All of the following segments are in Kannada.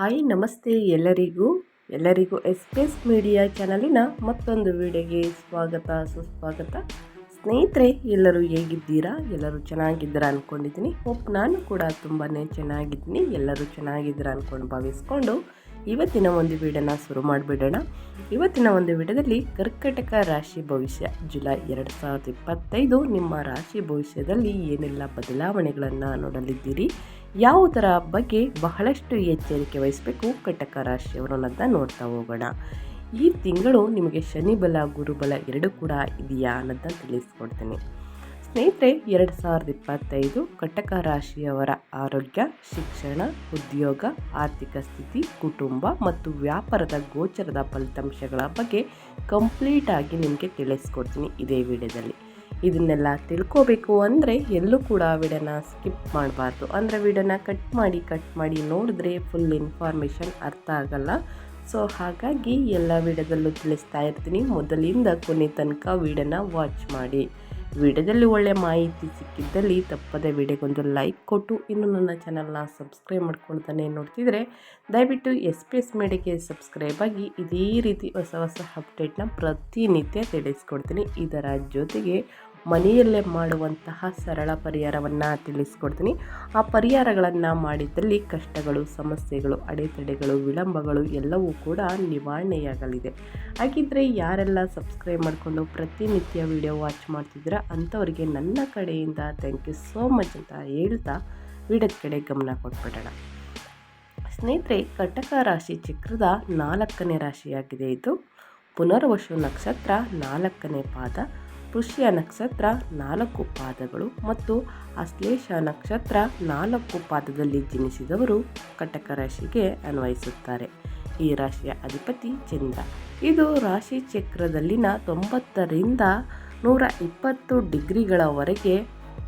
ಹಾಯ್, ನಮಸ್ತೆ ಎಲ್ಲರಿಗೂ. ಎಲ್ಲರಿಗೂ ಎಸ್ಪೇಸ್ ಮೀಡಿಯಾ ಚಾನಲಿನ ಮತ್ತೊಂದು ವಿಡಿಯೋಗೆ ಸ್ವಾಗತ, ಸುಸ್ವಾಗತ. ಸ್ನೇಹಿತರೆ, ಎಲ್ಲರೂ ಹೇಗಿದ್ದೀರಾ? ಎಲ್ಲರೂ ಚೆನ್ನಾಗಿದ್ದೀರಾ ಅಂದ್ಕೊಂಡಿದ್ದೀನಿ ಹೋಪ್ ನಾನು ಕೂಡ ತುಂಬಾ ಚೆನ್ನಾಗಿದ್ದೀನಿ. ಎಲ್ಲರೂ ಚೆನ್ನಾಗಿದ್ದೀರಾ ಅಂದ್ಕೊಂಡು ಭಾವಿಸ್ಕೊಂಡು ಇವತ್ತಿನ ಒಂದು ವಿಡಿಯೋನ ಶುರು ಮಾಡಿಬಿಡೋಣ. ಇವತ್ತಿನ ಒಂದು ವಿಡಿಯೋದಲ್ಲಿ ಕರ್ಕಟಕ ರಾಶಿ ಭವಿಷ್ಯ. ಜುಲೈ ಎರಡು ಸಾವಿರದ ಇಪ್ಪತ್ತೈದು, ನಿಮ್ಮ ರಾಶಿ ಭವಿಷ್ಯದಲ್ಲಿ ಏನೆಲ್ಲ ಬದಲಾವಣೆಗಳನ್ನು ನೋಡಲಿದ್ದೀರಿ? ಯಾವುದರ ಬಗ್ಗೆ ಬಹಳಷ್ಟು ಎಚ್ಚರಿಕೆ ವಹಿಸಬೇಕು ಕಟಕ ರಾಶಿಯವರು ಅನ್ನೋದನ್ನ ನೋಡ್ತಾ ಹೋಗೋಣ. ಈ ತಿಂಗಳು ನಿಮಗೆ ಶನಿಬಲ ಗುರುಬಲ ಎರಡೂ ಕೂಡ ಇದೆಯಾ ಅನ್ನೋದನ್ನ ತಿಳಿಸ್ಕೊಡ್ತೀನಿ. ಸ್ನೇಹಿತರೆ, ಎರಡು ಸಾವಿರದ ಇಪ್ಪತ್ತೈದು ಕಟಕ ರಾಶಿಯವರ ಆರೋಗ್ಯ, ಶಿಕ್ಷಣ, ಉದ್ಯೋಗ, ಆರ್ಥಿಕ ಸ್ಥಿತಿ, ಕುಟುಂಬ ಮತ್ತು ವ್ಯಾಪಾರದ ಗೋಚರದ ಫಲಿತಾಂಶಗಳ ಬಗ್ಗೆ ಕಂಪ್ಲೀಟಾಗಿ ನಿಮಗೆ ತಿಳಿಸ್ಕೊಡ್ತೀನಿ ಇದೇ ವಿಡಿಯೋದಲ್ಲಿ. ಇದನ್ನೆಲ್ಲ ತಿಳ್ಕೋಬೇಕು ಅಂದರೆ ಎಲ್ಲೂ ಕೂಡ ವಿಡಿಯೋನ ಸ್ಕಿಪ್ ಮಾಡಬಾರ್ದು. ಅಂದರೆ ವಿಡನ ಕಟ್ ಮಾಡಿ ಕಟ್ ಮಾಡಿ ನೋಡಿದ್ರೆ ಫುಲ್ ಇನ್ಫಾರ್ಮೇಷನ್ ಅರ್ಥ ಆಗಲ್ಲ. ಸೊ ಹಾಗಾಗಿ ಎಲ್ಲ ವಿಡದಲ್ಲೂ ತಿಳಿಸ್ತಾ ಇರ್ತೀನಿ. ಮೊದಲಿಂದ ಕೊನೆ ತನಕ ವಿಡಿಯೋನ ವಾಚ್ ಮಾಡಿ. ವಿಡಿಯೋದಲ್ಲಿ ಒಳ್ಳೆ ಮಾಹಿತಿ ಸಿಕ್ಕಿದ್ದಲ್ಲಿ ತಪ್ಪದೆ ವಿಡಿಯೋಗೊಂದು ಲೈಕ್ ಕೊಟ್ಟು ಇನ್ನು ನನ್ನ ಚಾನಲ್ನ ಸಬ್ಸ್ಕ್ರೈಬ್ ಮಾಡ್ಕೊಳ್ತಾನೆ ನೋಡ್ತಿದ್ರೆ ದಯವಿಟ್ಟು ಎಸ್ ಪಿ ಎಸ್ ಮೀಡಿಯಾಗೆ ಸಬ್ಸ್ಕ್ರೈಬ್ ಆಗಿ ಇದೇ ರೀತಿ ಹೊಸ ಹೊಸ ಅಪ್ಡೇಟ್ನ ಪ್ರತಿನಿತ್ಯ ತಿಳಿಸ್ಕೊಡ್ತೀನಿ. ಇದರ ಜೊತೆಗೆ ಮನೆಯಲ್ಲೇ ಮಾಡುವಂತಹ ಸರಳ ಪರಿಹಾರವನ್ನು ತಿಳಿಸ್ಕೊಡ್ತೀನಿ. ಆ ಪರಿಹಾರಗಳನ್ನು ಮಾಡಿದ್ದಲ್ಲಿ ಕಷ್ಟಗಳು, ಸಮಸ್ಯೆಗಳು, ಅಡೆತಡೆಗಳು, ವಿಳಂಬಗಳು ಎಲ್ಲವೂ ಕೂಡ ನಿವಾರಣೆಯಾಗಲಿದೆ. ಹಾಗಿದ್ದರೆ ಯಾರೆಲ್ಲ ಸಬ್ಸ್ಕ್ರೈಬ್ ಮಾಡಿಕೊಂಡು ಪ್ರತಿನಿತ್ಯ ವಿಡಿಯೋ ವಾಚ್ ಮಾಡ್ತಿದ್ದೀರಾ ಅಂಥವರಿಗೆ ನನ್ನ ಕಡೆಯಿಂದ ಥ್ಯಾಂಕ್ ಯು ಸೋ ಮಚ್ ಅಂತ ಹೇಳ್ತಾ ವಿಡಿಯೋದ ಕಡೆ ಗಮನ ಕೊಟ್ಬಿಡೋಣ. ಸ್ನೇಹಿತರೆ, ಕಟಕ ರಾಶಿ ಚಕ್ರದ ನಾಲ್ಕನೇ ರಾಶಿಯಾಗಿದೆ ಇದು. ಪುನರ್ವಶು ನಕ್ಷತ್ರ ನಾಲ್ಕನೇ ಪಾದ. ಪುಷ್ಯ ನಕ್ಷತ್ರ ನಾಲ್ಕು ಪಾದಗಳು ಮತ್ತು ಅಶ್ಲೇಷ ನಕ್ಷತ್ರ ನಾಲ್ಕು ಪಾದದಲ್ಲಿ ಜನಿಸಿದವರು ಕಟಕ ರಾಶಿಗೆ ಅನ್ವಯಿಸುತ್ತಾರೆ. ಈ ರಾಶಿಯ ಅಧಿಪತಿ ಚಂದ್ರ. ಇದು ರಾಶಿ ಚಕ್ರದಲ್ಲಿನ ತೊಂಬತ್ತರಿಂದ ನೂರ ಇಪ್ಪತ್ತು ಡಿಗ್ರಿಗಳವರೆಗೆ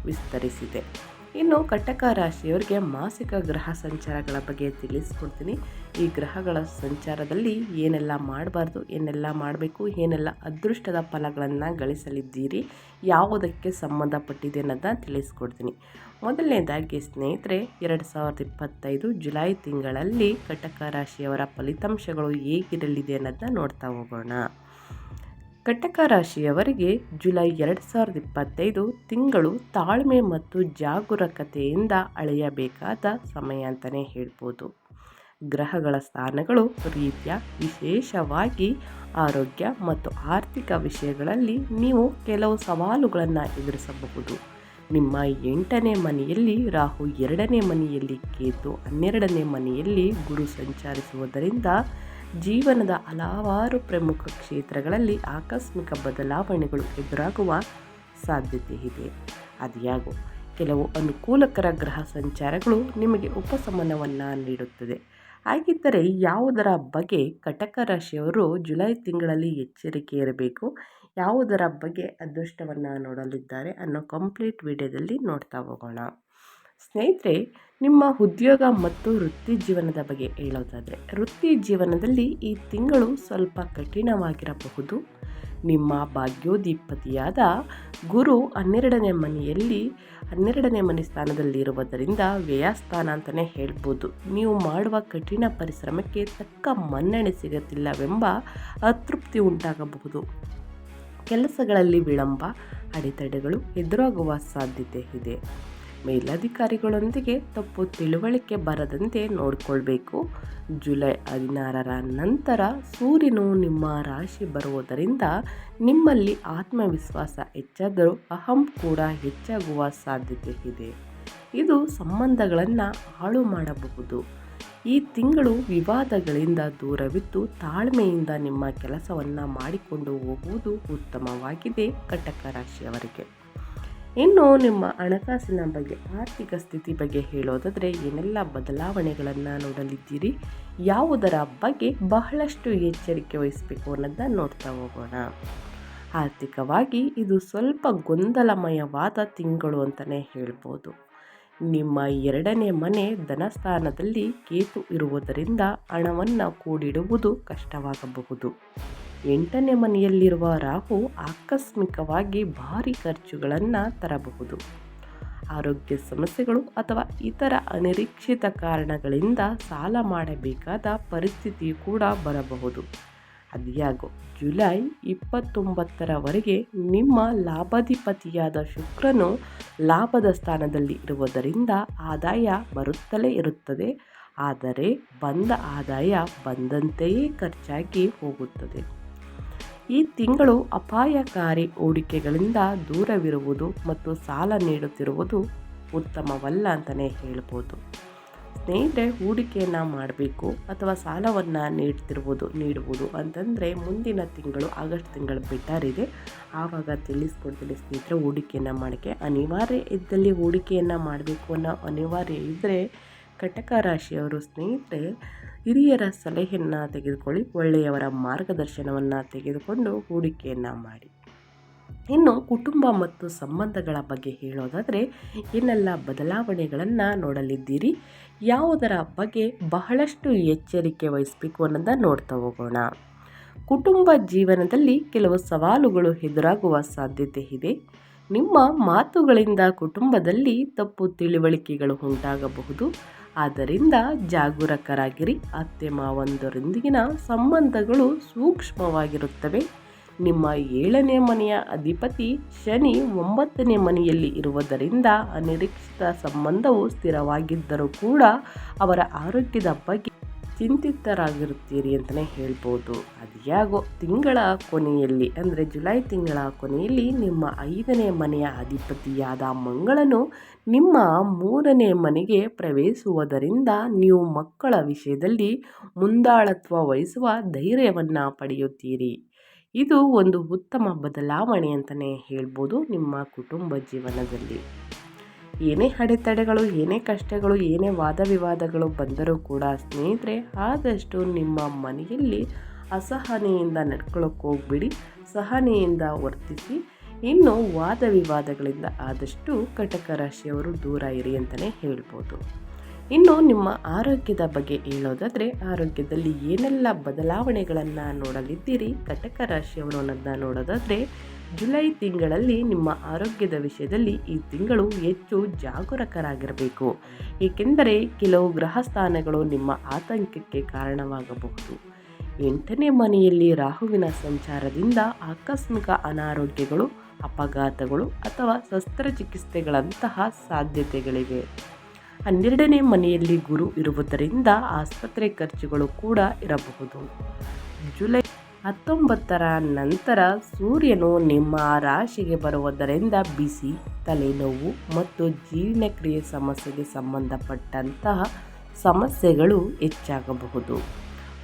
ವಿಸ್ತರಿಸಿದೆ. ಇನ್ನು ಕಟಕ ರಾಶಿಯವರಿಗೆ ಮಾಸಿಕ ಗ್ರಹ ಸಂಚಾರಗಳ ಬಗ್ಗೆ ತಿಳಿಸ್ಕೊಡ್ತೀನಿ. ಈ ಗ್ರಹಗಳ ಸಂಚಾರದಲ್ಲಿ ಏನೆಲ್ಲ ಮಾಡಬಾರ್ದು, ಏನೆಲ್ಲ ಮಾಡಬೇಕು, ಏನೆಲ್ಲ ಅದೃಷ್ಟದ ಫಲಗಳನ್ನು ಗಳಿಸಲಿದ್ದೀರಿ, ಯಾವುದಕ್ಕೆ ಸಂಬಂಧಪಟ್ಟಿದೆ ಅನ್ನೋದನ್ನ ತಿಳಿಸ್ಕೊಡ್ತೀನಿ. ಮೊದಲನೇದಾಗಿ ಸ್ನೇಹಿತರೆ, ಎರಡು ಸಾವಿರದ ಇಪ್ಪತ್ತೈದು ಜುಲೈ ತಿಂಗಳಲ್ಲಿ ಕಟಕ ರಾಶಿಯವರ ಫಲಿತಾಂಶಗಳು ಹೇಗಿರಲಿದೆ ಅನ್ನೋದನ್ನ ನೋಡ್ತಾ ಹೋಗೋಣ. ಕಟಕ ರಾಶಿಯವರಿಗೆ ಜುಲೈ ಎರಡು ಸಾವಿರದ ಇಪ್ಪತ್ತೈದು ತಿಂಗಳು ತಾಳ್ಮೆ ಮತ್ತು ಜಾಗರೂಕತೆಯಿಂದ ಅಳೆಯಬೇಕಾದ ಸಮಯ ಅಂತಲೇ ಹೇಳ್ಬೋದು. ಗ್ರಹಗಳ ಸ್ಥಾನಗಳು ರೀತಿಯ ವಿಶೇಷವಾಗಿ ಆರೋಗ್ಯ ಮತ್ತು ಆರ್ಥಿಕ ವಿಷಯಗಳಲ್ಲಿ ನೀವು ಕೆಲವು ಸವಾಲುಗಳನ್ನು ಎದುರಿಸಬಹುದು. ನಿಮ್ಮ ಎಂಟನೇ ಮನೆಯಲ್ಲಿ ರಾಹು ಎರಡನೇ ಮನೆಯಲ್ಲಿ ಕೇತು ಹನ್ನೆರಡನೇ ಮನೆಯಲ್ಲಿ ಗುರು ಸಂಚರಿಸುವುದರಿಂದ ಜೀವನದ ಹಲವಾರು ಪ್ರಮುಖ ಕ್ಷೇತ್ರಗಳಲ್ಲಿ ಆಕಸ್ಮಿಕ ಬದಲಾವಣೆಗಳು ಎದುರಾಗುವ ಸಾಧ್ಯತೆ ಇದೆ ಅದ್ಯಾಗೋ ಕೆಲವು ಅನುಕೂಲಕರ ಗ್ರಹ ಸಂಚಾರಗಳು ನಿಮಗೆ ಉಪಶಮನವನ್ನು ನೀಡುತ್ತದೆ. ಹಾಗಿದ್ದರೆ ಯಾವುದರ ಬಗ್ಗೆ ಕಟಕ ರಾಶಿಯವರು ಜುಲೈ ತಿಂಗಳಲ್ಲಿ ಎಚ್ಚರಿಕೆ ಇರಬೇಕು? ಯಾವುದರ ಬಗ್ಗೆ ಅದೃಷ್ಟವನ್ನು ನೋಡಲಿದ್ದಾರೆ ಅನ್ನೋ ಕಂಪ್ಲೀಟ್ ವಿಡಿಯೋದಲ್ಲಿ ನೋಡ್ತಾ ಹೋಗೋಣ. ಸ್ನೇಹಿತರೆ ನಿಮ್ಮ ಉದ್ಯೋಗ ಮತ್ತು ವೃತ್ತಿ ಜೀವನದ ಬಗ್ಗೆ ಹೇಳೋದಾದರೆ, ವೃತ್ತಿ ಜೀವನದಲ್ಲಿ ಈ ತಿಂಗಳು ಸ್ವಲ್ಪ ಕಠಿಣವಾಗಿರಬಹುದು. ನಿಮ್ಮ ಭಾಗ್ಯೋಧಿಪತಿಯಾದ ಗುರು ಹನ್ನೆರಡನೇ ಮನೆಯಲ್ಲಿ ಹನ್ನೆರಡನೇ ಮನೆ ಸ್ಥಾನದಲ್ಲಿರುವುದರಿಂದ ವ್ಯಯಸ್ಥಾನ ಅಂತಲೇ ಹೇಳ್ಬೋದು. ನೀವು ಮಾಡುವ ಕಠಿಣ ಪರಿಶ್ರಮಕ್ಕೆ ತಕ್ಕ ಮನ್ನಣೆ ಸಿಗುತ್ತಿಲ್ಲವೆಂಬ ಅತೃಪ್ತಿ ಉಂಟಾಗಬಹುದು. ಕೆಲಸಗಳಲ್ಲಿ ವಿಳಂಬ, ಅಡೆತಡೆಗಳು ಎದುರಾಗುವ ಸಾಧ್ಯತೆ ಇದೆ. ಮೇಲಧಿಕಾರಿಗಳೊಂದಿಗೆ ತಪ್ಪು ತಿಳುವಳಿಕೆ ಬರದಂತೆ ನೋಡಿಕೊಳ್ಬೇಕು. ಜುಲೈ ಹದಿನಾರರ ನಂತರ ಸೂರ್ಯನು ನಿಮ್ಮ ರಾಶಿ ಬರುವುದರಿಂದ ನಿಮ್ಮಲ್ಲಿ ಆತ್ಮವಿಶ್ವಾಸ ಹೆಚ್ಚಾದರೂ ಅಹಂ ಕೂಡ ಹೆಚ್ಚಾಗುವ ಸಾಧ್ಯತೆ ಇದೆ. ಇದು ಸಂಬಂಧಗಳನ್ನು ಹಾಳು ಮಾಡಬಹುದು. ಈ ತಿಂಗಳು ವಿವಾದಗಳಿಂದ ದೂರವಿದ್ದು ತಾಳ್ಮೆಯಿಂದ ನಿಮ್ಮ ಕೆಲಸವನ್ನು ಮಾಡಿಕೊಂಡು ಹೋಗುವುದು ಉತ್ತಮವಾಗಿದೆ ಕಟಕ ರಾಶಿಯವರಿಗೆ. ಇನ್ನು ನಿಮ್ಮ ಹಣಕಾಸಿನ ಬಗ್ಗೆ, ಆರ್ಥಿಕ ಸ್ಥಿತಿ ಬಗ್ಗೆ ಹೇಳೋದಾದರೆ ಏನೆಲ್ಲ ಬದಲಾವಣೆಗಳನ್ನು ನೋಡಲಿದ್ದೀರಿ? ಯಾವುದರ ಬಗ್ಗೆ ಬಹಳಷ್ಟು ಎಚ್ಚರಿಕೆ ವಹಿಸಬೇಕು ಅನ್ನೋದನ್ನ ನೋಡ್ತಾ ಹೋಗೋಣ. ಆರ್ಥಿಕವಾಗಿ ಇದು ಸ್ವಲ್ಪ ಗೊಂದಲಮಯವಾದ ತಿಂಗಳು ಅಂತಲೇ ಹೇಳ್ಬೋದು. ನಿಮ್ಮ ಎರಡನೇ ಮನೆ ಧನಸ್ಥಾನದಲ್ಲಿ ಕೇತು ಇರುವುದರಿಂದ ಹಣವನ್ನು ಕೂಡಿಡುವುದು ಕಷ್ಟವಾಗಬಹುದು. ಎಂಟನೇ ಮನೆಯಲ್ಲಿರುವ ರಾಹು ಆಕಸ್ಮಿಕವಾಗಿ ಭಾರಿ ಖರ್ಚುಗಳನ್ನು ತರಬಹುದು. ಆರೋಗ್ಯ ಸಮಸ್ಯೆಗಳು ಅಥವಾ ಇತರ ಅನಿರೀಕ್ಷಿತ ಕಾರಣಗಳಿಂದ ಸಾಲ ಮಾಡಬೇಕಾದ ಪರಿಸ್ಥಿತಿ ಕೂಡ ಬರಬಹುದು. ಅದ್ಯಾಗೋ ಜುಲೈ ಇಪ್ಪತ್ತೊಂಬತ್ತರವರೆಗೆ ನಿಮ್ಮ ಲಾಭಾಧಿಪತಿಯಾದ ಶುಕ್ರನು ಲಾಭದ ಸ್ಥಾನದಲ್ಲಿ ಇರುವುದರಿಂದ ಆದಾಯ ಬರುತ್ತಲೇ ಇರುತ್ತದೆ. ಆದರೆ ಬಂದ ಆದಾಯ ಬಂದಂತೆಯೇ ಖರ್ಚಾಗಿ ಹೋಗುತ್ತದೆ. ಈ ತಿಂಗಳು ಅಪಾಯಕಾರಿ ಹೂಡಿಕೆಗಳಿಂದ ದೂರವಿರುವುದು ಮತ್ತು ಸಾಲ ನೀಡುತ್ತಿರುವುದು ಉತ್ತಮವಲ್ಲ ಅಂತಲೇ ಹೇಳ್ಬೋದು. ಸ್ನೇಹಿತರೆ, ಹೂಡಿಕೆಯನ್ನು ಮಾಡಬೇಕು ಅಥವಾ ಸಾಲವನ್ನು ನೀಡ್ತಿರ್ಬೋದು ನೀಡುವುದು ಅಂತಂದರೆ ಮುಂದಿನ ತಿಂಗಳು, ಆಗಸ್ಟ್ ತಿಂಗಳು ಬೆಟರ್ ಇದೆ ಆವಾಗ ತಿಳಿಸ್ಕೊಡ್ತೀನಿ ಸ್ನೇಹಿತರೆ, ಹೂಡಿಕೆಯನ್ನು ಮಾಡೋಕ್ಕೆ ಅನಿವಾರ್ಯ ಇದ್ದಲ್ಲಿ ಹೂಡಿಕೆಯನ್ನು ಮಾಡಬೇಕು ಅನ್ನೋ ಅನಿವಾರ್ಯ ಇದ್ದರೆ ಕಟಕ ರಾಶಿಯವರು ಸ್ನೇಹಿತರೆ ಹಿರಿಯರ ಸಲಹೆಯನ್ನು ತೆಗೆದುಕೊಳ್ಳಿ, ಒಳ್ಳೆಯವರ ಮಾರ್ಗದರ್ಶನವನ್ನು ತೆಗೆದುಕೊಂಡು ಹೂಡಿಕೆಯನ್ನು ಮಾಡಿ. ಇನ್ನು ಕುಟುಂಬ ಮತ್ತು ಸಂಬಂಧಗಳ ಬಗ್ಗೆ ಹೇಳೋದಾದರೆ, ಏನೆಲ್ಲ ಬದಲಾವಣೆಗಳನ್ನು ನೋಡಲಿದ್ದೀರಿ? ಯಾವುದರ ಬಗ್ಗೆ ಬಹಳಷ್ಟು ಎಚ್ಚರಿಕೆ ವಹಿಸಬೇಕು ಅನ್ನೋದನ್ನು ನೋಡ್ತಾ ಹೋಗೋಣ. ಕುಟುಂಬ ಜೀವನದಲ್ಲಿ ಕೆಲವು ಸವಾಲುಗಳು ಎದುರಾಗುವ ಸಾಧ್ಯತೆ ಇದೆ. ನಿಮ್ಮ ಮಾತುಗಳಿಂದ ಕುಟುಂಬದಲ್ಲಿ ತಪ್ಪು ತಿಳಿವಳಿಕೆಗಳು ಉಂಟಾಗಬಹುದು. ಆದ್ದರಿಂದ ಜಾಗರೂಕರಾಗಿರಿ. ಅತ್ತೆ ಮಾವಂದರೊಂದಿಗಿನ ಸಂಬಂಧಗಳು ಸೂಕ್ಷ್ಮವಾಗಿರುತ್ತವೆ. ನಿಮ್ಮ ಏಳನೇ ಮನೆಯ ಅಧಿಪತಿ ಶನಿ ಒಂಬತ್ತನೇ ಮನೆಯಲ್ಲಿ ಇರುವುದರಿಂದ ಅನಿರೀಕ್ಷಿತ ಸಂಬಂಧವು ಸ್ಥಿರವಾಗಿದ್ದರೂ ಕೂಡ ಅವರ ಆರೋಗ್ಯದ ಬಗ್ಗೆ ಚಿಂತಿತರಾಗಿರುತ್ತೀರಿ ಅಂತಲೇ ಹೇಳ್ಬೋದು. ಅದ್ಯಾಗೋ ತಿಂಗಳ ಕೊನೆಯಲ್ಲಿ, ಅಂದರೆ ಜುಲೈ ತಿಂಗಳ ಕೊನೆಯಲ್ಲಿ ನಿಮ್ಮ ಐದನೇ ಮನೆಯ ಅಧಿಪತಿಯಾದ ಮಂಗಳನು ನಿಮ್ಮ ಮೂರನೇ ಮನೆಗೆ ಪ್ರವೇಶಿಸುವುದರಿಂದ ನೀವು ಮಕ್ಕಳ ವಿಷಯದಲ್ಲಿ ಮುಂದಾಳತ್ವ ವಹಿಸುವ ಧೈರ್ಯವನ್ನು ಪಡೆಯುತ್ತೀರಿ. ಇದು ಒಂದು ಉತ್ತಮ ಬದಲಾವಣೆ ಅಂತಲೇ ಹೇಳ್ಬೋದು ನಿಮ್ಮ ಕುಟುಂಬ ಜೀವನದಲ್ಲಿ. ಏನೇ ಅಡೆತಡೆಗಳು, ಏನೇ ಕಷ್ಟಗಳು, ಏನೇ ವಾದ ವಿವಾದಗಳು ಬಂದರೂ ಕೂಡ ಸ್ನೇಹಿತರೆ, ಆದಷ್ಟು ನಿಮ್ಮ ಮನೆಯಲ್ಲಿ ಅಸಹನೆಯಿಂದ ನಡ್ಕೊಳ್ಳೋಕೆ ಹೋಗ್ಬಿಡಿ, ಸಹನೆಯಿಂದ ವರ್ತಿಸಿ. ಇನ್ನು ವಾದ ವಿವಾದಗಳಿಂದ ಆದಷ್ಟು ಕಟಕ ರಾಶಿಯವರು ದೂರ ಇರಿ ಅಂತಲೇ ಹೇಳ್ಬೋದು. ಇನ್ನು ನಿಮ್ಮ ಆರೋಗ್ಯದ ಬಗ್ಗೆ ಹೇಳೋದಾದರೆ, ಆರೋಗ್ಯದಲ್ಲಿ ಏನೆಲ್ಲ ಬದಲಾವಣೆಗಳನ್ನು ನೋಡಲಿದ್ದೀರಿ? ಕಟಕ ರಾಶಿಯವರು ಅನ್ನೋದನ್ನ ನೋಡೋದಾದರೆ, ಜುಲೈ ತಿಂಗಳಲ್ಲಿ ನಿಮ್ಮ ಆರೋಗ್ಯದ ವಿಷಯದಲ್ಲಿ ಈ ತಿಂಗಳು ಹೆಚ್ಚು ಜಾಗರೂಕರಾಗಿರಬೇಕು. ಏಕೆಂದರೆ, ಕೆಲವು ಗ್ರಹ ಸ್ಥಾನಗಳು ನಿಮ್ಮ ಆತಂಕಕ್ಕೆ ಕಾರಣವಾಗಬಹುದು. ಎಂಟನೇ ಮನೆಯಲ್ಲಿ ರಾಹುವಿನ ಸಂಚಾರದಿಂದ ಆಕಸ್ಮಿಕ ಅನಾರೋಗ್ಯಗಳು, ಅಪಘಾತಗಳು ಅಥವಾ ಶಸ್ತ್ರಚಿಕಿತ್ಸೆಗಳಂತಹ ಸಾಧ್ಯತೆಗಳಿವೆ. ಹನ್ನೆರಡನೇ ಮನೆಯಲ್ಲಿ ಗುರು ಇರುವುದರಿಂದ ಆಸ್ಪತ್ರೆ ಖರ್ಚುಗಳು ಕೂಡ ಇರಬಹುದು. ಜುಲೈ ಹತ್ತೊಂಬತ್ತರ ನಂತರ ಸೂರ್ಯನು ನಿಮ್ಮ ರಾಶಿಗೆ ಬರುವುದರಿಂದ ಬಿಸಿ, ತಲೆನೋವು ಮತ್ತು ಜೀರ್ಣಕ್ರಿಯೆ ಸಮಸ್ಯೆಗೆ ಸಂಬಂಧಪಟ್ಟಂತಹ ಸಮಸ್ಯೆಗಳು ಹೆಚ್ಚಾಗಬಹುದು.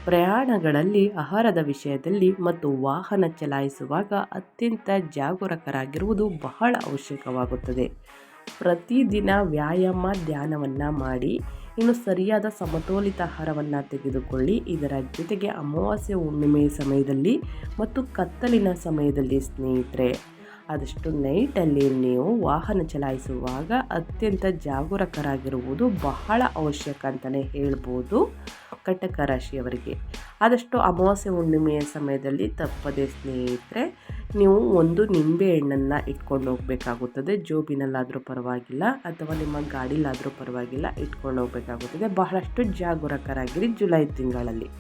ಪ್ರಯಾಣಗಳಲ್ಲಿ, ಆಹಾರದ ವಿಷಯದಲ್ಲಿ ಮತ್ತು ವಾಹನ ಚಲಾಯಿಸುವಾಗ ಅತ್ಯಂತ ಜಾಗರೂಕರಾಗಿರುವುದು ಬಹಳ ಅವಶ್ಯಕವಾಗುತ್ತದೆ. ಪ್ರತಿದಿನ ವ್ಯಾಯಾಮ ಧ್ಯಾನವನ್ನು ಮಾಡಿ, ಇನ್ನು ಸರಿಯಾದ ಸಮತೋಲಿತ ಆಹಾರವನ್ನು ತೆಗೆದುಕೊಳ್ಳಿ. ಇದರ ಜೊತೆಗೆ ಅಮಾವಾಸ್ಯೆ ಹುಣ್ಣಿಮೆ ಸಮಯದಲ್ಲಿ ಮತ್ತು ಕತ್ತಲಿನ ಸಮಯದಲ್ಲಿ ಸ್ನೇಹಿತರೆ, ಆದಷ್ಟು ನೈಟಲ್ಲಿ ನೀವು ವಾಹನ ಚಲಾಯಿಸುವಾಗ ಅತ್ಯಂತ ಜಾಗರೂಕರಾಗಿರುವುದು ಬಹಳ ಅವಶ್ಯಕ ಅಂತಲೇ ಹೇಳ್ಬೋದು. ಕಟಕ ರಾಶಿಯವರಿಗೆ. ಆದಷ್ಟು ಅಮಾವಾಸ್ಯೆ ಹುಣ್ಣಿಮೆಯ ಸಮಯದಲ್ಲಿ ತಪ್ಪದೆ ಸ್ನೇಹಿತರೆ, ನೀವು ಒಂದು ನಿಂಬೆ ಹಣ್ಣನ್ನು ಇಟ್ಕೊಂಡು ಹೋಗಬೇಕಾಗುತ್ತದೆ. ಜೋಬಿನಲ್ಲಾದರೂ ಪರವಾಗಿಲ್ಲ, ಅಥವಾ ನಿಮ್ಮ ಗಾಡಿಲಾದರೂ ಪರವಾಗಿಲ್ಲ, ಇಟ್ಕೊಂಡು ಹೋಗಬೇಕಾಗುತ್ತದೆ. ಬಹಳಷ್ಟು ಜಾಗರೂಕರಾಗಿರಿ ಜುಲೈ ತಿಂಗಳಲ್ಲಿ.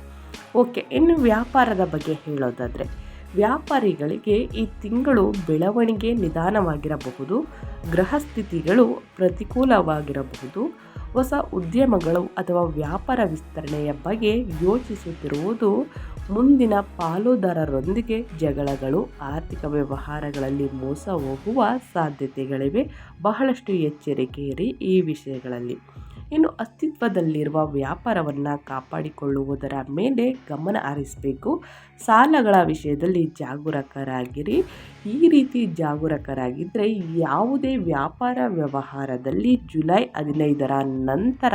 ಓಕೆ, ಇನ್ನು ವ್ಯಾಪಾರದ ಬಗ್ಗೆ ಹೇಳೋದಾದರೆ, ವ್ಯಾಪಾರಿಗಳಿಗೆ ಈ ತಿಂಗಳು ಬೆಳವಣಿಗೆ ನಿಧಾನವಾಗಿರಬಹುದು ಗ್ರಹಸ್ಥಿತಿಗಳು ಪ್ರತಿಕೂಲವಾಗಿರಬಹುದು. ಹೊಸ ಉದ್ಯಮಗಳು ಅಥವಾ ವ್ಯಾಪಾರ ವಿಸ್ತರಣೆಯ ಬಗ್ಗೆ ಯೋಚಿಸುತ್ತಿರುವುದು ಮುಂದಿನ ಪಾಲುದಾರರೊಂದಿಗೆ ಜಗಳಗಳು, ಆರ್ಥಿಕ ವ್ಯವಹಾರಗಳಲ್ಲಿ ಮೋಸ ಹೋಗುವ ಸಾಧ್ಯತೆಗಳಿವೆ. ಬಹಳಷ್ಟು ಎಚ್ಚರಿಕೆ ಇರಿ ಈ ವಿಷಯಗಳಲ್ಲಿ. ಇನ್ನು ಅಸ್ತಿತ್ವದಲ್ಲಿರುವ ವ್ಯಾಪಾರವನ್ನು ಕಾಪಾಡಿಕೊಳ್ಳುವುದರ ಮೇಲೆ ಗಮನ ಹರಿಸಬೇಕು. ಸಾಲಗಳ ವಿಷಯದಲ್ಲಿ ಜಾಗರೂಕರಾಗಿರಿ. ಈ ರೀತಿ ಜಾಗರೂಕರಾಗಿದ್ದರೆ ಯಾವುದೇ ವ್ಯಾಪಾರ ವ್ಯವಹಾರದಲ್ಲಿ ಜುಲೈ ಹದಿನೈದರ ನಂತರ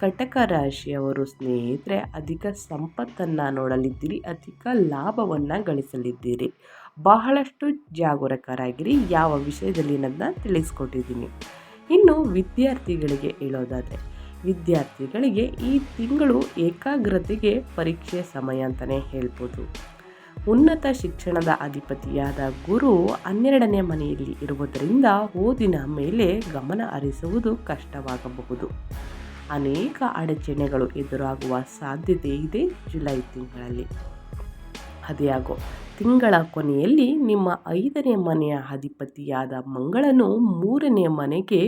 ಕಟಕ ರಾಶಿಯವರು ಸ್ನೇಹಿತರೆ ಅಧಿಕ ಸಂಪತ್ತನ್ನು ನೋಡಲಿದ್ದೀರಿ, ಅಧಿಕ ಲಾಭವನ್ನು ಗಳಿಸಲಿದ್ದೀರಿ. ಬಹಳಷ್ಟು ಜಾಗರೂಕರಾಗಿರಿ. ಯಾವ ವಿಷಯದಲ್ಲಿ ನನ್ನ ತಿಳಿಸ್ಕೊಟ್ಟಿದ್ದೀನಿ. ಇನ್ನು ವಿದ್ಯಾರ್ಥಿಗಳಿಗೆ ಹೇಳೋದಾದರೆ, ವಿದ್ಯಾರ್ಥಿಗಳಿಗೆ ಈ ತಿಂಗಳು ಏಕಾಗ್ರತೆಗೆ ಪರೀಕ್ಷೆ ಸಮಯ ಅಂತಲೇ ಹೇಳ್ಬೋದು. ಉನ್ನತ ಶಿಕ್ಷಣದ ಅಧಿಪತಿಯಾದ ಗುರು ಹನ್ನೆರಡನೇ ಮನೆಯಲ್ಲಿ ಇರುವುದರಿಂದ ಓದಿನ ಮೇಲೆ ಗಮನ ಹರಿಸುವುದು ಕಷ್ಟವಾಗಬಹುದು. ಅನೇಕ ಅಡಚಣೆಗಳು ಎದುರಾಗುವ ಸಾಧ್ಯತೆ ಇದೆ ಜುಲೈ ತಿಂಗಳಲ್ಲಿ. ಅದೇಯಾಗೋ ತಿಂಗಳ ಕೊನೆಯಲ್ಲಿ ನಿಮ್ಮ ಐದನೇ ಮನೆಯ ಅಧಿಪತಿಯಾದ ಮಂಗಳನು ಮೂರನೇ ಮನೆಗೆ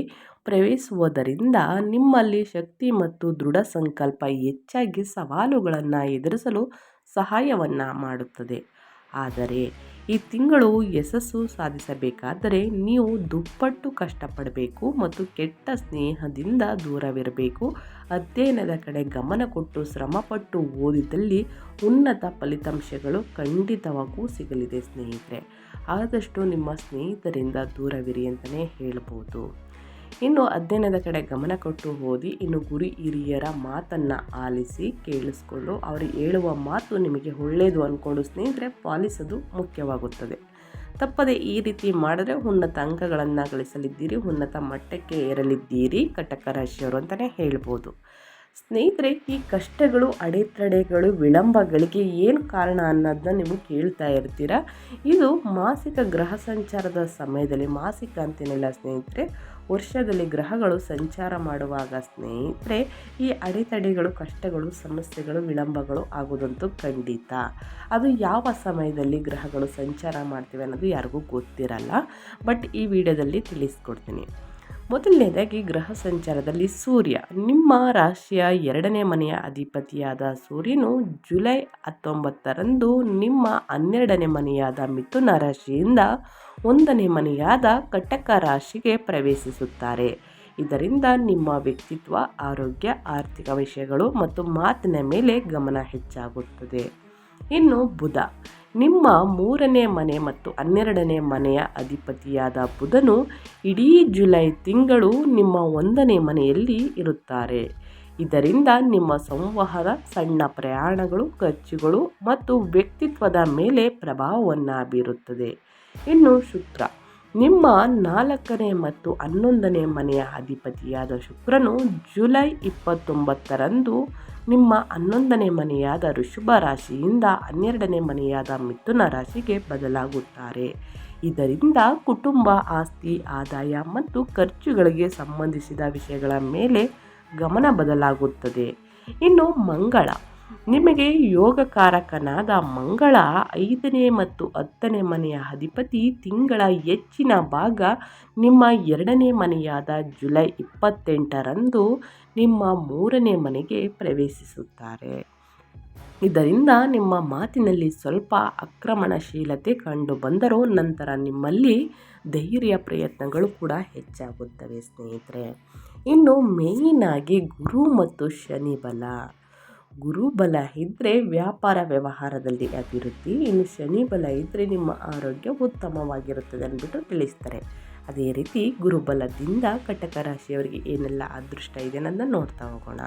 ಪ್ರವೇಶಿಸುವುದರಿಂದ ನಿಮ್ಮಲ್ಲಿ ಶಕ್ತಿ ಮತ್ತು ದೃಢ ಸಂಕಲ್ಪ ಹೆಚ್ಚಾಗಿ ಸವಾಲುಗಳನ್ನು ಎದುರಿಸಲು ಸಹಾಯವನ್ನು ಮಾಡುತ್ತದೆ. ಆದರೆ ಈ ತಿಂಗಳು ಯಶಸ್ಸು ಸಾಧಿಸಬೇಕಾದರೆ ನೀವು ದುಪ್ಪಟ್ಟು ಕಷ್ಟಪಡಬೇಕು ಮತ್ತು ಕೆಟ್ಟ ಸ್ನೇಹದಿಂದ ದೂರವಿರಬೇಕು. ಅಧ್ಯಯನದ ಕಡೆ ಗಮನ ಕೊಟ್ಟು ಶ್ರಮಪಟ್ಟು ಓದಿದಲ್ಲಿ ಉನ್ನತ ಫಲಿತಾಂಶಗಳು ಖಂಡಿತವಾಗೂ ಸಿಗಲಿದೆ ಸ್ನೇಹಿತರೆ. ಆದಷ್ಟು ನಿಮ್ಮ ಸ್ನೇಹಿತರಿಂದ ದೂರವಿರಿ ಅಂತಲೇ ಹೇಳ್ಬೋದು. ಇನ್ನು ಅಧ್ಯಯನದ ಕಡೆ ಗಮನ ಕೊಟ್ಟು ಓದಿ, ಇನ್ನು ಗುರಿ ಹಿರಿಯರ ಮಾತನ್ನು ಆಲಿಸಿ ಕೇಳಿಸ್ಕೊಂಡು ಅವರು ಹೇಳುವ ಮಾತು ನಿಮಗೆ ಒಳ್ಳೆಯದು ಅಂದ್ಕೊಂಡು ಸ್ನೇಹಿತರೆ ಪಾಲಿಸೋದು ಮುಖ್ಯವಾಗುತ್ತದೆ. ತಪ್ಪದೆ ಈ ರೀತಿ ಮಾಡಿದ್ರೆ ಉನ್ನತ ಅಂಕಗಳನ್ನು ಗಳಿಸಲಿದ್ದೀರಿ ಉನ್ನತ ಮಟ್ಟಕ್ಕೆ ಏರಲಿದ್ದೀರಿ, ಕಟಕ ರಾಶಿಯವರು ಅಂತಲೇ ಹೇಳ್ಬೋದು. ಸ್ನೇಹಿತರೆ, ಈ ಕಷ್ಟಗಳು, ಅಡೆತಡೆಗಳು, ವಿಳಂಬಗಳಿಗೆ ಏನು ಕಾರಣ ಅನ್ನೋದನ್ನ ನೀವು ಕೇಳ್ತಾ ಇರ್ತೀರ? ಇದು ಮಾಸಿಕ ಗ್ರಹ ಸಂಚಾರದ ಸಮಯದಲ್ಲಿ, ಮಾಸಿಕ ಅಂತೇನಿಲ್ಲ ಸ್ನೇಹಿತರೆ. ವರ್ಷದಲ್ಲಿ ಗ್ರಹಗಳು ಸಂಚಾರ ಮಾಡುವಾಗ ಸ್ನೇಹಿತರೆ, ಈ ಅಡೆತಡೆಗಳು, ಕಷ್ಟಗಳು, ಸಮಸ್ಯೆಗಳು, ವಿಳಂಬಗಳು ಆಗೋದಂತೂ ಖಂಡಿತ. ಅದು ಯಾವ ಸಮಯದಲ್ಲಿ ಗ್ರಹಗಳು ಸಂಚಾರ ಮಾಡ್ತೀವಿ ಅನ್ನೋದು ಯಾರಿಗೂ ಗೊತ್ತಿರಲ್ಲ. ಬಟ್ ಈ ವಿಡಿಯೋದಲ್ಲಿ ತಿಳಿಸ್ಕೊಡ್ತೀನಿ. ಮೊದಲನೇದಾಗಿ ಗ್ರಹ ಸಂಚಾರದಲ್ಲಿ ಸೂರ್ಯ. ನಿಮ್ಮ ರಾಶಿಯ ಎರಡನೇ ಮನೆಯ ಅಧಿಪತಿಯಾದ ಸೂರ್ಯನು ಜುಲೈ ಹತ್ತೊಂಬತ್ತರಂದು ನಿಮ್ಮ ಹನ್ನೆರಡನೇ ಮನೆಯಾದ ಮಿಥುನ ರಾಶಿಯಿಂದ ಒಂದನೇ ಮನೆಯಾದ ಕಟಕ ರಾಶಿಗೆ ಪ್ರವೇಶಿಸುತ್ತಾರೆ. ಇದರಿಂದ ನಿಮ್ಮ ವ್ಯಕ್ತಿತ್ವ, ಆರೋಗ್ಯ, ಆರ್ಥಿಕ ವಿಷಯಗಳು ಮತ್ತು ಮಾತಿನ ಮೇಲೆ ಗಮನ ಹೆಚ್ಚಾಗುತ್ತದೆ. ಇನ್ನು ಬುಧ. ನಿಮ್ಮ ಮೂರನೇ ಮನೆ ಮತ್ತು ಹನ್ನೆರಡನೇ ಮನೆಯ ಅಧಿಪತಿಯಾದ ಬುಧನು ಇಡೀ ಜುಲೈ ತಿಂಗಳು ನಿಮ್ಮ ಒಂದನೇ ಮನೆಯಲ್ಲಿ ಇರುತ್ತಾರೆ. ಇದರಿಂದ ನಿಮ್ಮ ಸಂವಹನ, ಸಣ್ಣ ಪ್ರಯಾಣಗಳು, ಖರ್ಚುಗಳು ಮತ್ತು ವ್ಯಕ್ತಿತ್ವದ ಮೇಲೆ ಪ್ರಭಾವವನ್ನು ಬೀರುತ್ತದೆ. ಇನ್ನು ಶುಕ್ರ. ನಿಮ್ಮ ನಾಲ್ಕನೇ ಮತ್ತು ಹನ್ನೊಂದನೇ ಮನೆಯ ಅಧಿಪತಿಯಾದ ಶುಕ್ರನು ಜುಲೈ ಇಪ್ಪತ್ತೊಂಬತ್ತರಂದು ನಿಮ್ಮ ಹನ್ನೊಂದನೇ ಮನೆಯಾದ ಋಷಭ ರಾಶಿಯಿಂದ ಹನ್ನೆರಡನೇ ಮನೆಯಾದ ಮಿಥುನ ರಾಶಿಗೆ ಬದಲಾಗುತ್ತಾರೆ. ಇದರಿಂದ ಕುಟುಂಬ, ಆಸ್ತಿ, ಆದಾಯ ಮತ್ತು ಖರ್ಚುಗಳಿಗೆ ಸಂಬಂಧಿಸಿದ ವಿಷಯಗಳ ಮೇಲೆ ಗಮನ ಬದಲಾಗುತ್ತದೆ. ಇನ್ನು ಮಂಗಳ ನಿಮಗೆ ಯೋಗಕಾರಕನಾದ ಮಂಗಳ ಐದನೇ ಮತ್ತು ಹತ್ತನೇ ಮನೆಯ ಅಧಿಪತಿ ತಿಂಗಳ ಹೆಚ್ಚಿನ ಭಾಗ ನಿಮ್ಮ ಎರಡನೇ ಮನೆಯಾದ ಜುಲೈ ಇಪ್ಪತ್ತೆಂಟರಂದು ನಿಮ್ಮ ಮೂರನೇ ಮನೆಗೆ ಪ್ರವೇಶಿಸುತ್ತಾರೆ. ಇದರಿಂದ ನಿಮ್ಮ ಮಾತಿನಲ್ಲಿ ಸ್ವಲ್ಪ ಆಕ್ರಮಣಶೀಲತೆ ಕಂಡು ಬಂದರೂ ನಂತರ ನಿಮ್ಮಲ್ಲಿ ಧೈರ್ಯ ಪ್ರಯತ್ನಗಳು ಕೂಡ ಹೆಚ್ಚಾಗುತ್ತವೆ ಸ್ನೇಹಿತರೆ. ಇನ್ನು ಮೇಯ್ನಾಗಿ ಗುರು ಮತ್ತು ಶನಿ ಬಲ. ಗುರುಬಲ ಇದ್ದರೆ ವ್ಯಾಪಾರ ವ್ಯವಹಾರದಲ್ಲಿ ಅಭಿವೃದ್ಧಿ, ಇನ್ನು ಶನಿ ಬಲ ಇದ್ದರೆ ನಿಮ್ಮ ಆರೋಗ್ಯ ಉತ್ತಮವಾಗಿರುತ್ತದೆ ಅಂದ್ಬಿಟ್ಟು ತಿಳಿಸ್ತಾರೆ. ಅದೇ ರೀತಿ ಗುರುಬಲದಿಂದ ಕಟಕ ರಾಶಿಯವರಿಗೆ ಏನೆಲ್ಲ ಅದೃಷ್ಟ ಇದೆ ಅನ್ನೋದನ್ನ ನೋಡ್ತಾ ಹೋಗೋಣ.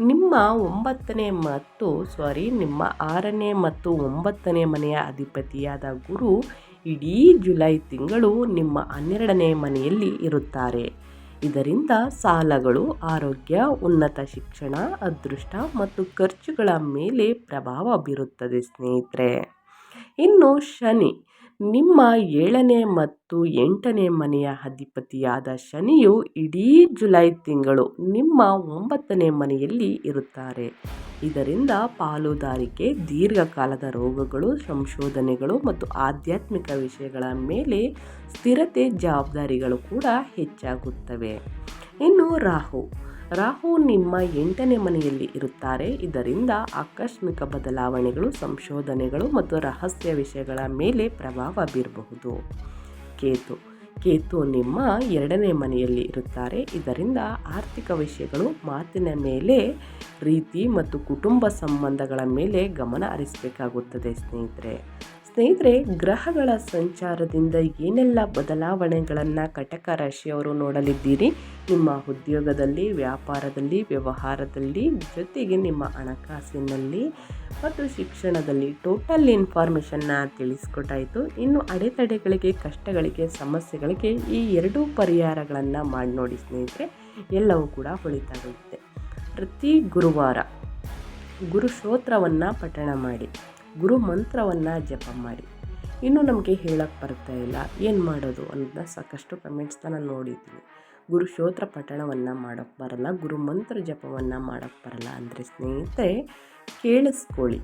ನಿಮ್ಮ ಒಂಬತ್ತನೇ ಮತ್ತು ಸಾರಿ ನಿಮ್ಮ ಆರನೇ ಮತ್ತು ಒಂಬತ್ತನೇ ಮನೆಯ ಅಧಿಪತಿಯಾದ ಗುರು ಇಡೀ ಜುಲೈ ತಿಂಗಳು ನಿಮ್ಮ ಹನ್ನೆರಡನೇ ಮನೆಯಲ್ಲಿ ಇರುತ್ತಾರೆ. ಇದರಿಂದ ಸಾಲಗಳು ಆರೋಗ್ಯ ಉನ್ನತ ಶಿಕ್ಷಣ ಅದೃಷ್ಟ ಮತ್ತು ಖರ್ಚುಗಳ ಮೇಲೆ ಪ್ರಭಾವ ಬೀರುತ್ತದೆ ಸ್ನೇಹಿತರೆ. ಇನ್ನು ಶನಿ. ನಿಮ್ಮ ಏಳನೇ ಮತ್ತು ಎಂಟನೇ ಮನೆಯ ಅಧಿಪತಿಯಾದ ಶನಿಯು ಇಡೀ ಜುಲೈ ತಿಂಗಳು ನಿಮ್ಮ ಒಂಬತ್ತನೇ ಮನೆಯಲ್ಲಿ ಇರುತ್ತಾರೆ. ಇದರಿಂದ ಪಾಲುದಾರಿಕೆ, ದೀರ್ಘಕಾಲದ ರೋಗಗಳು, ಸಂಶೋಧನೆಗಳು ಮತ್ತು ಆಧ್ಯಾತ್ಮಿಕ ವಿಷಯಗಳ ಮೇಲೆ ಸ್ಥಿರತೆ ಜವಾಬ್ದಾರಿಗಳು ಕೂಡ ಹೆಚ್ಚಾಗುತ್ತವೆ. ಇನ್ನು ರಾಹು. ರಾಹು ನಿಮ್ಮ ಎಂಟನೇ ಮನೆಯಲ್ಲಿ ಇರುತ್ತಾರೆ. ಇದರಿಂದ ಆಕಸ್ಮಿಕ ಬದಲಾವಣೆಗಳು, ಸಂಶೋಧನೆಗಳು ಮತ್ತು ರಹಸ್ಯ ವಿಷಯಗಳ ಮೇಲೆ ಪ್ರಭಾವ ಬೀರಬಹುದು. ಕೇತು. ಕೇತು ನಿಮ್ಮ ಎರಡನೇ ಮನೆಯಲ್ಲಿ ಇರುತ್ತಾರೆ. ಇದರಿಂದ ಆರ್ಥಿಕ ವಿಷಯಗಳು, ಮಾತಿನ ಮೇಲೆ ರೀತಿ ಮತ್ತು ಕುಟುಂಬ ಸಂಬಂಧಗಳ ಮೇಲೆ ಗಮನ ಹರಿಸಬೇಕಾಗುತ್ತದೆ ಸ್ನೇಹಿತರೆ. ಸ್ನೇಹಿತರೆ, ಗ್ರಹಗಳ ಸಂಚಾರದಿಂದ ಏನೆಲ್ಲ ಬದಲಾವಣೆಗಳನ್ನು ಕಟಕ ರಾಶಿಯವರು ನೋಡಲಿದ್ದೀರಿ? ನಿಮ್ಮ ಉದ್ಯೋಗದಲ್ಲಿ, ವ್ಯಾಪಾರದಲ್ಲಿ, ವ್ಯವಹಾರದಲ್ಲಿ, ಜೊತೆಗೆ ನಿಮ್ಮ ಹಣಕಾಸಿನಲ್ಲಿ ಮತ್ತು ಶಿಕ್ಷಣದಲ್ಲಿ ಟೋಟಲ್ ಇನ್ಫಾರ್ಮೇಷನ್ನ ತಿಳಿಸ್ಕೊಟ್ಟಾಯಿತು. ಇನ್ನು ಅಡೆತಡೆಗಳಿಗೆ, ಕಷ್ಟಗಳಿಗೆ, ಸಮಸ್ಯೆಗಳಿಗೆ ಈ ಎರಡೂ ಪರಿಹಾರಗಳನ್ನು ಮಾಡಿ ನೋಡಿ ಸ್ನೇಹಿತರೆ, ಎಲ್ಲವೂ ಕೂಡ ಹೊಳಿತಾಗುತ್ತೆ ಪ್ರತಿ ಗುರುವಾರ ಗುರು ಸ್ತೋತ್ರವನ್ನು ಪಠಣ ಮಾಡಿ. ಗುರು ಮಂತ್ರವನ್ನು ಜಪ ಮಾಡಿ. ಇನ್ನೂ ನಮಗೆ ಹೇಳಕ್ಕೆ ಬರ್ತಾ ಇಲ್ಲ, ಏನು ಮಾಡೋದು ಅಂತ ಸಾಕಷ್ಟು ಕಮೆಂಟ್ಸ್ನ ನಾನು ನೋಡಿದ್ದೀನಿ ಗುರು ಶ್ರೋತ್ರ ಪಠಣವನ್ನು ಮಾಡೋಕ್ಕೆ ಬರಲ್ಲ, ಗುರು ಮಂತ್ರ ಜಪವನ್ನು ಮಾಡೋಕ್ಕೆ ಬರಲ್ಲ ಅಂದರೆ ಸ್ನೇಹಿತರೆ, ಕೇಳಿಸ್ಕೊಳ್ಳಿ.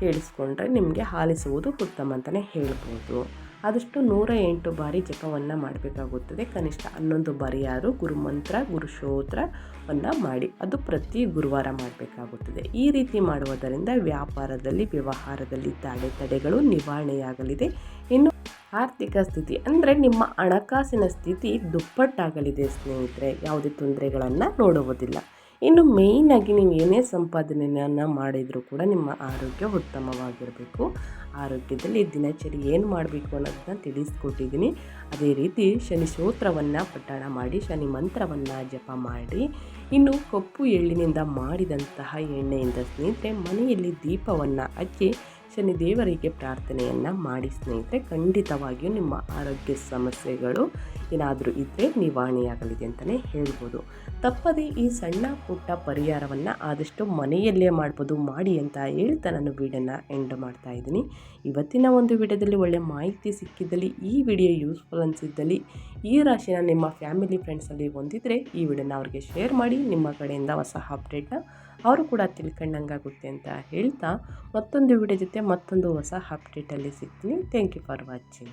ಕೇಳಿಸ್ಕೊಂಡ್ರೆ ನಿಮಗೆ ಹಾಲಿಸುವುದು ಉತ್ತಮ ಅಂತಲೇ ಹೇಳ್ಬೋದು. ಆದಷ್ಟು ನೂರ ಎಂಟು ಬಾರಿ ಜಪವನ್ನು ಮಾಡಬೇಕಾಗುತ್ತದೆ. ಕನಿಷ್ಠ ಹನ್ನೊಂದು ಬಾರಿ ಯಾರು ಗುರುಮಂತ್ರ ಗುರುಶೋತ್ರವನ್ನು ಮಾಡಿ. ಅದು ಪ್ರತಿ ಗುರುವಾರ ಮಾಡಬೇಕಾಗುತ್ತದೆ. ಈ ರೀತಿ ಮಾಡುವುದರಿಂದ ವ್ಯಾಪಾರದಲ್ಲಿ, ವ್ಯವಹಾರದಲ್ಲಿ ಅಡೆತಡೆಗಳು ನಿವಾರಣೆಯಾಗಲಿದೆ. ಇನ್ನು ಆರ್ಥಿಕ ಸ್ಥಿತಿ ಅಂದರೆ ನಿಮ್ಮ ಹಣಕಾಸಿನ ಸ್ಥಿತಿ ದುಪ್ಪಟ್ಟಾಗಲಿದೆ ಸ್ನೇಹಿತರೆ. ಯಾವುದೇ ತೊಂದರೆಗಳನ್ನು ನೋಡುವುದಿಲ್ಲ. ಇನ್ನು ಮೇಯ್ನಾಗಿ ನೀವು ಏನೇ ಸಂಪಾದನೆಯನ್ನು ಮಾಡಿದರೂ ಕೂಡ ನಿಮ್ಮ ಆರೋಗ್ಯ ಉತ್ತಮವಾಗಿರಬೇಕು. ಆರೋಗ್ಯದಲ್ಲಿ ದಿನಚರಿ ಏನು ಮಾಡಬೇಕು ಅನ್ನೋದನ್ನ ತಿಳಿಸ್ಕೊಟ್ಟಿದ್ದೀನಿ. ಅದೇ ರೀತಿ ಶನಿ ಸ್ತೋತ್ರವನ್ನು ಪಠಣ ಮಾಡಿ, ಶನಿ ಮಂತ್ರವನ್ನು ಜಪ ಮಾಡಿ, ಇನ್ನು ಕಪ್ಪು ಎಳ್ಳಿನಿಂದ ಮಾಡಿದಂತಹ ಎಣ್ಣೆಯಿಂದ ಸ್ನೇಹಿತರೆ ಮನೆಯಲ್ಲಿ ದೀಪವನ್ನು ಹಚ್ಚಿ ಶನಿ ದೇವರಿಗೆ ಪ್ರಾರ್ಥನೆಯನ್ನು ಮಾಡಿ ಸ್ನೇಹಿತರೆ. ಖಂಡಿತವಾಗಿಯೂ ನಿಮ್ಮ ಆರೋಗ್ಯ ಸಮಸ್ಯೆಗಳು ಏನಾದರೂ ಇದ್ದರೆ ನಿವಾರಣೆಯಾಗಲಿದೆ ಅಂತಲೇ ಹೇಳ್ಬೋದು. ತಪ್ಪದೇ ಈ ಸಣ್ಣ ಪುಟ್ಟ ಪರಿಹಾರವನ್ನು ಆದಷ್ಟು ಮನೆಯಲ್ಲೇ ಮಾಡ್ಬೋದು, ಮಾಡಿ ಅಂತ ಹೇಳ್ತಾ ನಾನು ವೀಡಿಯೋನ ಎಂಡ್ ಮಾಡ್ತಾ ಇದ್ದೀನಿ. ಇವತ್ತಿನ ಒಂದು ವಿಡಿಯೋದಲ್ಲಿ ಒಳ್ಳೆ ಮಾಹಿತಿ ಸಿಕ್ಕಿದ್ದಲ್ಲಿ, ಈ ವಿಡಿಯೋ ಯೂಸ್ಫುಲ್ ಅನಿಸಿದ್ದಲ್ಲಿ, ಈ ರಾಶಿನ ನಿಮ್ಮ ಫ್ಯಾಮಿಲಿ ಫ್ರೆಂಡ್ಸಲ್ಲಿ ಹೊಂದಿದ್ರೆ ಈ ವಿಡಿಯೋನ ಅವ್ರಿಗೆ ಶೇರ್ ಮಾಡಿ, ನಿಮ್ಮ ಕಡೆಯಿಂದ ಹೊಸ ಅಪ್ಡೇಟ್ನ ಅವರು ಕೂಡ ತಿಳ್ಕೊಂಡಂಗಾಗುತ್ತೆ ಅಂತ ಹೇಳ್ತಾ ಮತ್ತೊಂದು ವಿಡಿಯೋ ಜೊತೆ ಮತ್ತೊಂದು ಹೊಸ ಅಪ್ಡೇಟಲ್ಲಿ ಸಿಗ್ತೀನಿ. Thank you for watching